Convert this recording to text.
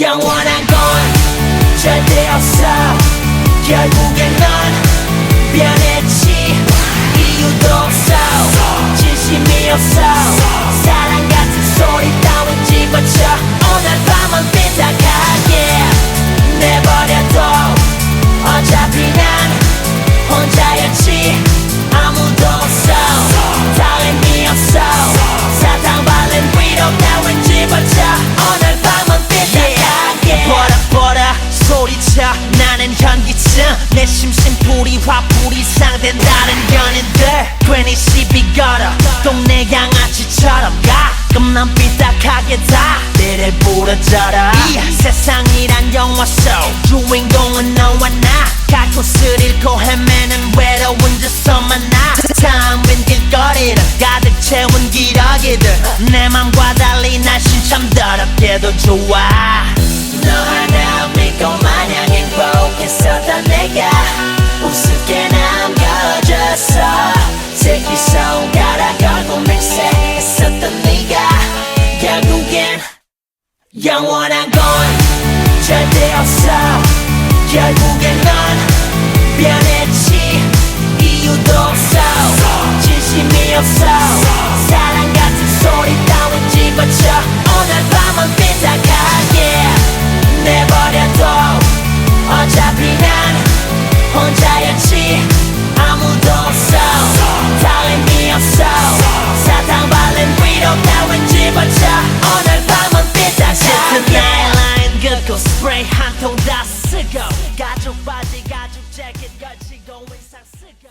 영원한 현기증 내 심심풀이 화풀이 상된 다른 연인들. 괜히 시비 걸어 동네 양아치처럼 가끔 난 삐딱하게 다 내를 부러져라. 이 세상이란 영화 속 주인공은 너와 나갈 곳을 잃고 헤매는 외로운 저서 만나 텅빈 길거리를 가득 채운 기러기들. 내 맘과 달리 날씬 참 더럽게도 좋아 영원한 건 절대 없어. 결국엔 넌 변했지. 이유도 없어. 진심이 없어 가죽 바지 가죽 재킷 걸치고 의상 쓰고